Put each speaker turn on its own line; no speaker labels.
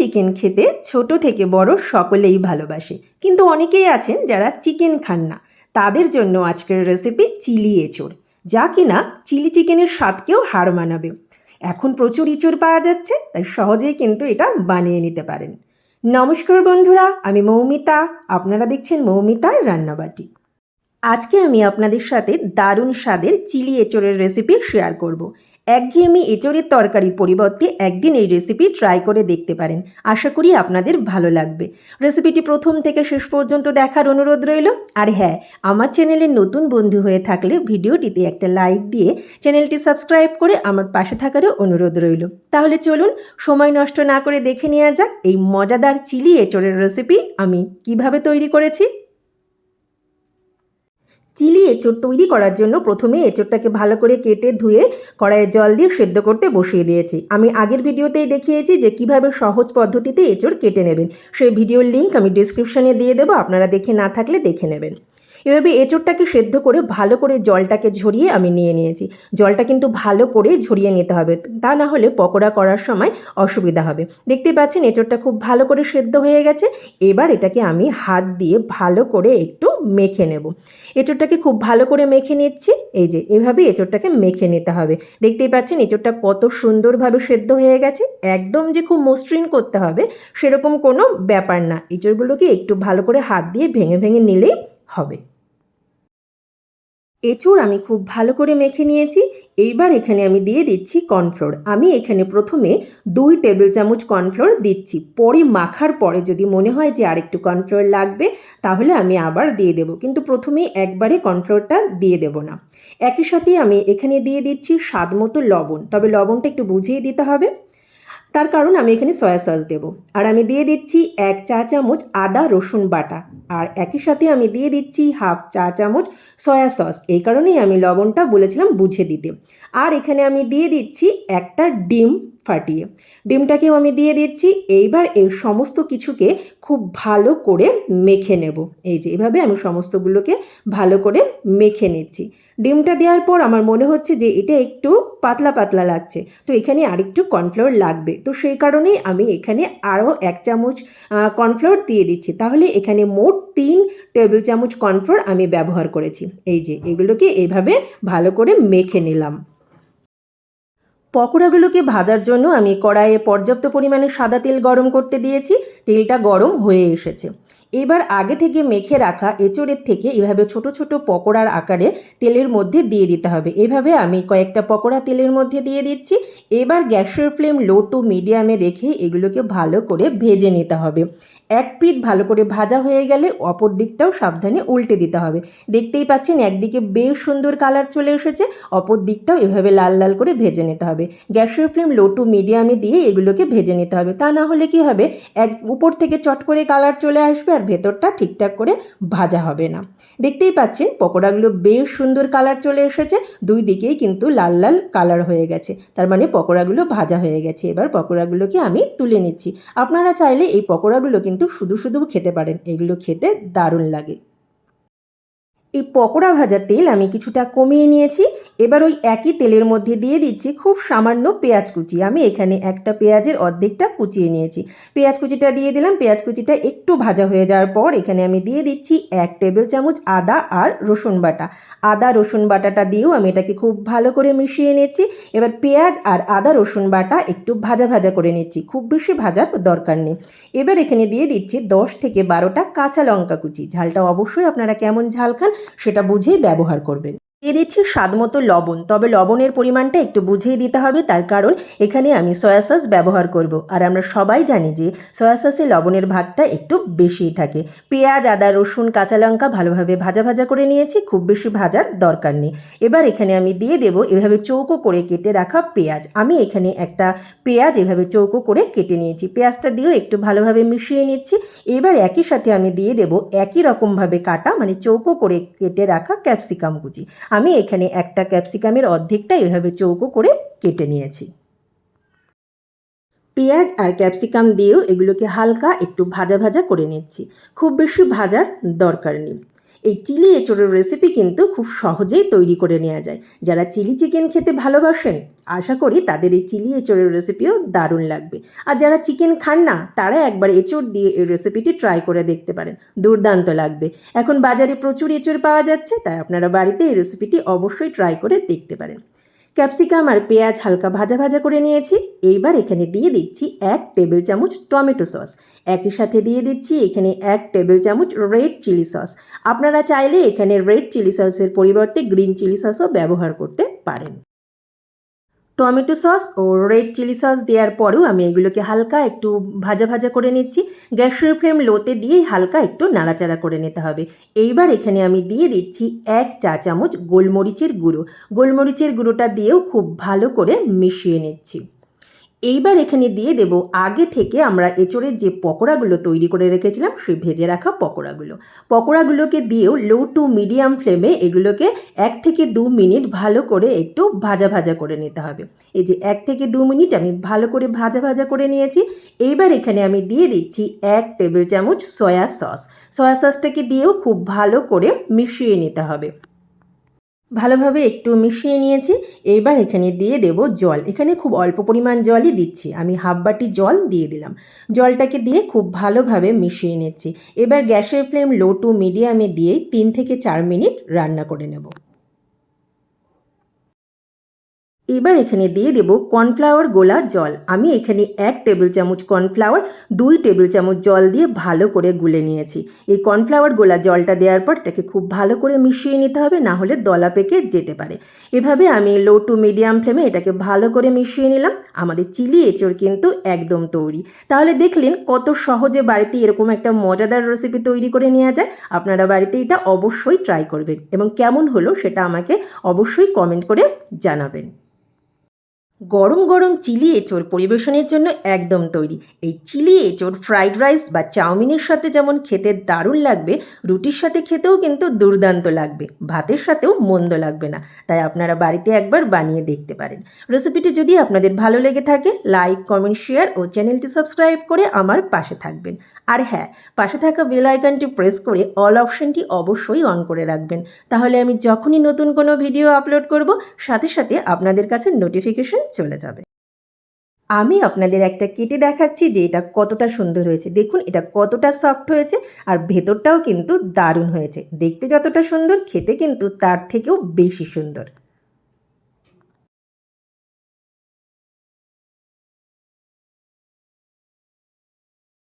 Chicken খেতে ছোট থেকে বড় সকলেই ভালোবাসে। কিন্তু অনেকেই আছেন যারা চিকেন খান না। তাদের জন্য আজকের রেসিপি চিলি এঁচড়। যা কিনা চিলি চিকেনের স্বাদকেও হার মানাবে। এখন প্রচুর ইঁচড় পাওয়া যাচ্ছে, তাই সহজেই কিন্তু এটা বানিয়ে নিতে পারেন। নমস্কার বন্ধুরা, আমি মৌমিতা। আপনারা দেখছেন মৌমিতার রান্নাবাটি। আজকে আমি আপনাদের সাথে দারুণ স্বাদের চিলি এঁচড়ের রেসিপি শেয়ার করব। একঘেয়েমি এঁচড়ের তরকারির পরিবর্তে একদিন এই রেসিপি ট্রাই করে দেখতে পারেন। আশা করি আপনাদের ভালো লাগবে। রেসিপিটি প্রথম থেকে শেষ পর্যন্ত দেখার অনুরোধ রইল। আর হ্যাঁ আমার চ্যানেলের নতুন বন্ধু হয়ে থাকলে ভিডিওটিতে একটা লাইক দিয়ে চ্যানেলটি সাবস্ক্রাইব করে আমার পাশে থাকারও অনুরোধ রইল। তাহলে চলুন, সময় নষ্ট না করে দেখে নেওয়া যাক এই মজাদার চিলি এঁচড়ের রেসিপি আমি কীভাবে তৈরি করেছি। চিলি এঁচড় তৈরি করার জন্য প্রথমে এঁচড়টাকে ভালো করে কেটে ধুয়ে কড়াইয়ে জল দিয়ে সেদ্ধ করতে বসিয়ে দিয়েছি। আমি আগের ভিডিওতেই দেখিয়েছি যে কীভাবে সহজ পদ্ধতিতে এঁচড় কেটে নেবেন। সেই ভিডিওর লিঙ্ক আমি ডিসক্রিপশানে দিয়ে দেবো, আপনারা দেখে না থাকলে দেখে নেবেন। এভাবে এঁচড়টাকে সেদ্ধ করে ভালো করে জলটাকে ঝরিয়ে আমি নিয়ে নিয়েছি। জলটা কিন্তু ভালো করে ঝরিয়ে নিতে হবে। তা না হলে পকোড়া করার সময় অসুবিধা হবে। দেখতে পাচ্ছেন, এঁচড়টা খুব ভালো করে সেদ্ধ হয়ে গেছে। এবার এটাকে আমি হাত দিয়ে ভালো করে একটু মেখে নেব। এঁচড়টাকে খুব ভালো করে মেখে নিচ্ছি। এই যে, এভাবে এঁচড়টাকে মেখে নিতে হবে। দেখতেই পাচ্ছেন, এঁচড়টা কত সুন্দরভাবে সেদ্ধ হয়ে গেছে। একদম যে খুব মসৃণ করতে হবে সেরকম কোনো ব্যাপার না। এঁচড়গুলোকে একটু ভালো করে হাত দিয়ে ভেঙে ভেঙে নিলেই হবে। এঁচুড় আমি খুব ভালো করে মেখে নিয়েছি। এইবার এখানে আমি দিয়ে দিচ্ছি কর্নফ্লোর। আমি এখানে প্রথমে দুই টেবিল চামচ কর্নফ্লোর দিচ্ছি। পরে মাখার পরে যদি মনে হয় যে আরেকটু কর্নফ্লোর লাগবে, তাহলে আমি আবার দিয়ে দেবো। কিন্তু প্রথমেই একবারে কর্নফ্লোরটা দিয়ে দেব না। একই সাথে আমি এখানে দিয়ে দিচ্ছি স্বাদ মতো লবণ। তবে লবণটা একটু বুঝিয়ে দিতে হবে। তার কারণ আমি এখানে সয়া সস দেবো। আর আমি দিয়ে দিচ্ছি এক চা চামচ আদা রসুন বাটা। আর একই সাথে আমি দিয়ে দিচ্ছি হাফ চা চামচ সয়া সস। এই কারণেই আমি লবণটা বলেছিলাম বুঝে দিতে। আর এখানে আমি দিয়ে দিচ্ছি একটা ডিম। ফাটিয়ে। ডিমটাকেও আমি দিয়ে দিচ্ছি। এইবার এর সমস্ত কিছুকে খুব ভালো করে মেখে নেব। এই যে, এভাবে আমি সমস্তগুলোকে ভালো করে মেখে নিচ্ছি। ডিমটা দেওয়ার পর আমার মনে হচ্ছে যে এটা একটু পাতলা পাতলা লাগছে। তো এখানে আরেকটু কর্নফ্লাওয়ার লাগবে। তো সেই কারণেই আমি এখানে আরও এক চামচ কর্নফ্লাওয়ার দিয়ে দিচ্ছি। তাহলে এখানে মোট তিন টেবিল চামচ কর্নফ্লাওয়ার আমি ব্যবহার করেছি। এই যে, এগুলোকে এইভাবে ভালো করে মেখে নিলাম। পকোড়াগুলোকে ভাজার জন্য আমি কড়াইয়ে পর্যাপ্ত পরিমাণে সাদা তেল গরম করতে দিয়েছি। তেলটা গরম হয়ে এসেছে। এবার আগে থেকে মেখে রাখা এঁচড়ের থেকে এভাবে ছোট ছোট পকোড়ার আকারে তেলের মধ্যে দিয়ে দিতে হবে। এভাবে আমি কয়েকটা পকোড়া তেলের মধ্যে দিয়ে দিচ্ছি। এবার গ্যাসের ফ্লেম লো টু মিডিয়ামে রেখে এগুলোকে ভালো করে ভেজে নিতে হবে। এক পিঠ ভালো করে ভাজা হয়ে গেলে অপর দিকটাও সাবধানে উল্টে দিতে হবে। দেখতেই পাচ্ছেন একদিকে বেশ সুন্দর কালার চলে এসেছে, অপর দিকটাও এভাবে লাল লাল করে ভেজে নিতে হবে। গ্যাসের ফ্লেম লো টু মিডিয়ামে দিয়ে এগুলোকে ভেজে নিতে হবে। তা না হলে কি হবে, এক উপর থেকে চট করে কালার চলে আসবে ভেতরটা ঠিকঠাক করে ভাজা হবে না। দেখতেই পাচ্ছেন, পকোড়াগুলো বেশ সুন্দর কালার চলে এসেছে। দুই দিকেই কিন্তু লাল লাল কালার হয়ে গেছে। তার মানে পকোড়াগুলো ভাজা হয়ে গেছে। এবার পকোড়াগুলোকে আমি তুলে নিচ্ছি। আপনারা চাইলে এই পকোড়াগুলো কিন্তু শুধু শুধু খেতে পারেন। এগুলো খেতে দারুণ লাগে। এই পকোড়া ভাজার তেল আমি কিছুটা কমিয়ে নিয়েছি। এবার ওই একই তেলের মধ্যে দিয়ে দিচ্ছি খুব সামান্য পেঁয়াজ কুচি। আমি এখানে একটা পেঁয়াজের অর্ধেকটা কুচিয়ে নিয়েছি। পেঁয়াজ কুচিটা দিয়ে দিলাম। পেঁয়াজ কুচিটা একটু ভাজা হয়ে যাওয়ার পর এখানে আমি দিয়ে দিচ্ছি এক টেবিল চামচ আদা আর রসুন বাটা। আদা, রসুন বাটাটা দিয়েও আমি এটাকে খুব ভালো করে মিশিয়ে নিচ্ছি। এবার পেঁয়াজ আর আদা, রসুন বাটা একটু ভাজা ভাজা করে নিচ্ছি। খুব বেশি ভাজার দরকার নেই। এবার এখানে দিয়ে দিচ্ছি দশ থেকে বারোটা কাঁচা লঙ্কা কুচি। ঝালটা অবশ্যই আপনারা কেমন ঝাল খান সেটা বুঝেই ব্যবহার করবেন। দিয়ে দিচ্ছি স্বাদ মতো লবণ। তবে লবণের পরিমাণটা একটু বুঝেই দিতে হবে, তার কারণ এখানে আমি সয়া সস ব্যবহার করব। আর আমরা সবাই জানি যে সয়া সসে লবণের ভাগটা একটু বেশিই থাকে। পেঁয়াজ, আদা, রসুন, কাঁচা লঙ্কা ভালোভাবে ভাজা ভাজা করে নিয়েছি, খুব বেশি ভাজার দরকার নেই। এবার এখানে আমি দিয়ে দেব এভাবে চৌকো করে কেটে রাখা পেঁয়াজ। আমি এখানে একটা পেঁয়াজ এভাবে চৌকো করে কেটে নিয়েছি। পেঁয়াজটা দিয়েও একটু ভালোভাবে মিশিয়ে নিচ্ছি। এবার একই সাথে আমি দিয়ে দেব একই রকমভাবে কাটা মানে চৌকো করে কেটে রাখা ক্যাপসিকাম কুচি। আমি এখানে একটা ক্যাপসিকামের অর্ধেকটা এভাবে চৌকো করে কেটে নিয়েছি। পেঁয়াজ আর ক্যাপসিকাম দিয়েও এগুলোকে হালকা একটু ভাজা ভাজা করে নিচ্ছি। খুব বেশি ভাজার দরকার নেই। এই চিলি এঁচোড়ের রেসিপি কিন্তু খুব সহজেই তৈরি করে নেওয়া যায়। যারা চিলি চিকেন খেতে ভালোবাসেন, আশা করি তাদের এই চিলি এঁচোড়ের রেসিপিও দারুণ লাগবে। আর যারা চিকেন খান না, তারা একবার এঁচোড় দিয়ে এই রেসিপিটি ট্রাই করে দেখতে পারেন। দুর্দান্ত লাগবে। এখন বাজারে প্রচুর এঁচোড় পাওয়া যাচ্ছে, তাই আপনারা বাড়িতে এই রেসিপিটি অবশ্যই ট্রাই করে দেখতে পারেন। ক্যাপসিকাম আর পেঁয়াজ হালকা ভাজা ভাজা করে নিয়েছি। এইবার এখানে দিয়ে দিচ্ছি এক টেবিল চামচ টমেটো সস। একই সাথে দিয়ে দিচ্ছি এখানে এক টেবিল চামচ রেড চিলি সস। আপনারা চাইলে এখানে রেড চিলি সসের পরিবর্তে গ্রিন চিলি সসও ব্যবহার করতে পারেন। টমেটো সস ও রেড চিলি সস দেওয়ার পরেও আমি এগুলোকে হালকা একটু ভাজা ভাজা করে নিচ্ছি। গ্যাসের ফ্লেম লোতে দিয়ে হালকা একটু নাড়াচাড়া করে নিতে হবে। এইবার এখানে আমি দিয়ে দিচ্ছি এক চা চামচ গোলমরিচের গুঁড়ো। গোলমরিচের গুঁড়োটা দিয়েও খুব ভালো করে মিশিয়ে নিচ্ছি। এইবার এখানে দিয়ে দেব, আগে থেকে আমরা এঁচড়ের যে পকোড়াগুলো তৈরি করে রেখেছিলাম, সেই ভেজে রাখা পকোড়াগুলো। পকোড়াগুলোকে দিয়েও লো টু মিডিয়াম ফ্লেমে এগুলোকে এক থেকে দু মিনিট ভালো করে একটু ভাজা ভাজা করে নিতে হবে। এই যে এক থেকে দু মিনিট আমি ভালো করে ভাজা ভাজা করে নিয়েছি। এইবার এখানে আমি দিয়ে দিচ্ছি এক টেবিল চামচ সয়া সস সয়া সসটাকে দিয়েও খুব ভালো করে মিশিয়ে নিতে হবে। ভালোভাবে একটু মিশিয়ে নিয়েছি। এবার এখানে দিয়ে দেব জল। এখানে খুব অল্প পরিমাণ জলই দিচ্ছি। আমি হাফ বাটি জল দিয়ে দিলাম। জলটাকে দিয়ে খুব ভালোভাবে মিশিয়ে নিচ্ছি। এবার গ্যাসের ফ্লেম লো টু মিডিয়ামে দিয়ে তিন থেকে চার মিনিট রান্না করে নেব। এবার এখানে দিয়ে দেব কর্নফ্লাওয়ার গোলা জল। আমি এখানে এক টেবিল চামচ কর্নফ্লাওয়ার, দুই টেবিল চামচ জল দিয়ে ভালো করে গুলে নিয়েছি। এই কর্নফ্লাওয়ার গোলা জলটা দেওয়ার পর তাকে খুব ভালো করে মিশিয়ে নিতে হবে, না হলে দলা পেকে যেতে পারে। এভাবে আমি লো টু মিডিয়াম ফ্লেমে এটাকে ভালো করে মিশিয়ে নিলাম। আমাদের চিলি এঁচড় কিন্তু একদম তৈরি। তাহলে দেখলেন কত সহজে বাড়িতে এরকম একটা মজাদার রেসিপি তৈরি করে নেওয়া যায়। আপনারা বাড়িতে এটা অবশ্যই ট্রাই করবেন এবং কেমন হলো সেটা আমাকে অবশ্যই কমেন্ট করে জানাবেন। গরম গরম চিলি এঁচোড় পরিবেশনের জন্য একদম তৈরি। এই চিলি এঁচোড় ফ্রাইড রাইস বা চাউমিনের সাথে যেমন খেতে দারুণ লাগবে, রুটির সাথে খেতেও কিন্তু দুর্দান্ত লাগবে। ভাতের সাথেও মন্দ লাগবে না। তাই আপনারা বাড়িতে একবার বানিয়ে দেখতে পারেন। রেসিপিটি যদি আপনাদের ভালো লেগে থাকে লাইক কমেন্ট শেয়ার ও চ্যানেলটি সাবস্ক্রাইব করে আমার পাশে থাকবেন। আর হ্যাঁ পাশে থাকা বেল আইকনটি প্রেস করে অল অপশনটি অবশ্যই অন করে রাখবেন। তাহলে আমি যখনই নতুন কোনো ভিডিও আপলোড করব, সাথে সাথে আপনাদের কাছে নোটিফিকেশন চলে যাবে। আমি আপনাদের একটা কেটে দেখাচ্ছি যে এটা কতটা সুন্দর হয়েছে। দেখুন, এটা কতটা সফট হয়েছে আর ভেতরটাও কিন্তু দারুণ হয়েছে। দেখতে যতটা সুন্দর, খেতে কিন্তু তার থেকেও বেশি সুন্দর।